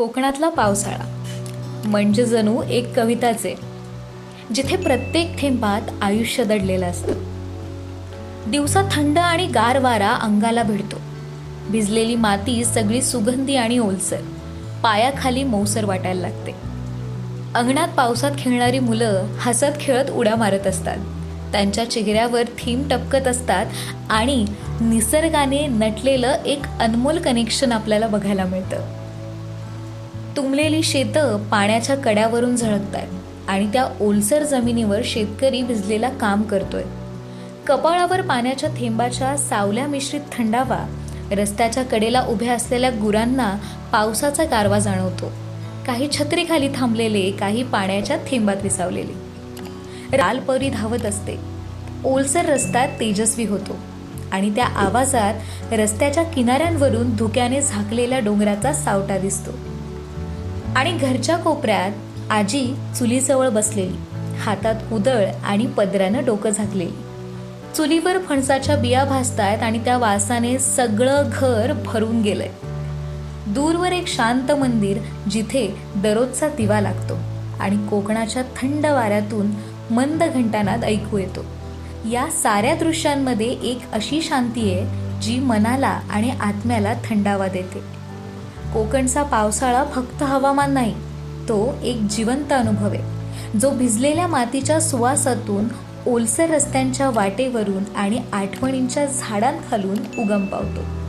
कोकणातला पावसाळा. म्हणजे जणू एक कविताच आहे जिथे प्रत्येक थेंबात आयुष्य दडलेलं असतं. दिवसा थंड आणि गार वारा अंगाला भिडतो. भिजलेली माती सगळी सुगंधी आणि ओलसर पायाखाली मौसर वाटायला लागते. अंगणात पावसात खेळणारी मुलं हसत खेळत उड्या मारत असतात. त्यांच्या चेहऱ्यावर थीम टपकत असतात आणि निसर्गाने नटलेलं एक अनमोल कनेक्शन आपल्याला बघायला मिळतं. तुंबलेली शेतं पाण्याच्या कड्यावरून झळकतात आणि त्या ओलसर जमिनीवर शेतकरी भिजलेला काम करतोय. कपाळावर पाण्याच्या थेंबाच्या सावल्या मिश्रित थंडावा रस्त्याच्या कडेला उभ्या असलेल्या गुरांना पावसाचा गारवा जाणवतो. काही छत्रीखाली थांबलेले काही पाण्याच्या थेंबात विसावलेले. रालपरी धावत असते. ओलसर रस्ता तेजस्वी होतो आणि त्या आवाजात रस्त्याच्या किनाऱ्यांवरून धुक्याने झाकलेल्या डोंगराचा सावटा दिसतो. आणि घरच्या कोपऱ्यात आजी चुलीजवळ बसलेली. हातात उदळ आणि पदरानं डोकं झाकलेली. चुलीवर फणसाच्या बिया भासतायत आणि त्या वासाने सगळं घर भरून गेलंय. दूरवर एक शांत मंदिर जिथे दररोजचा दिवा लागतो आणि कोकणाच्या थंड वाऱ्यातून मंद घंटानाद ऐकू येतो. या साऱ्या दृश्यांमध्ये एक अशी शांती आहे जी मनाला आणि आत्म्याला थंडावा देते. कोकणचा पावसाळा फक्त हवामान नाही तो एक जिवंत अनुभव आहे. जो भिजलेल्या मातीच्या सुवासातून ओलसर रस्त्यांच्या वाटेवरून आणि आठवणींच्या झाडांखालून उगम पावतो.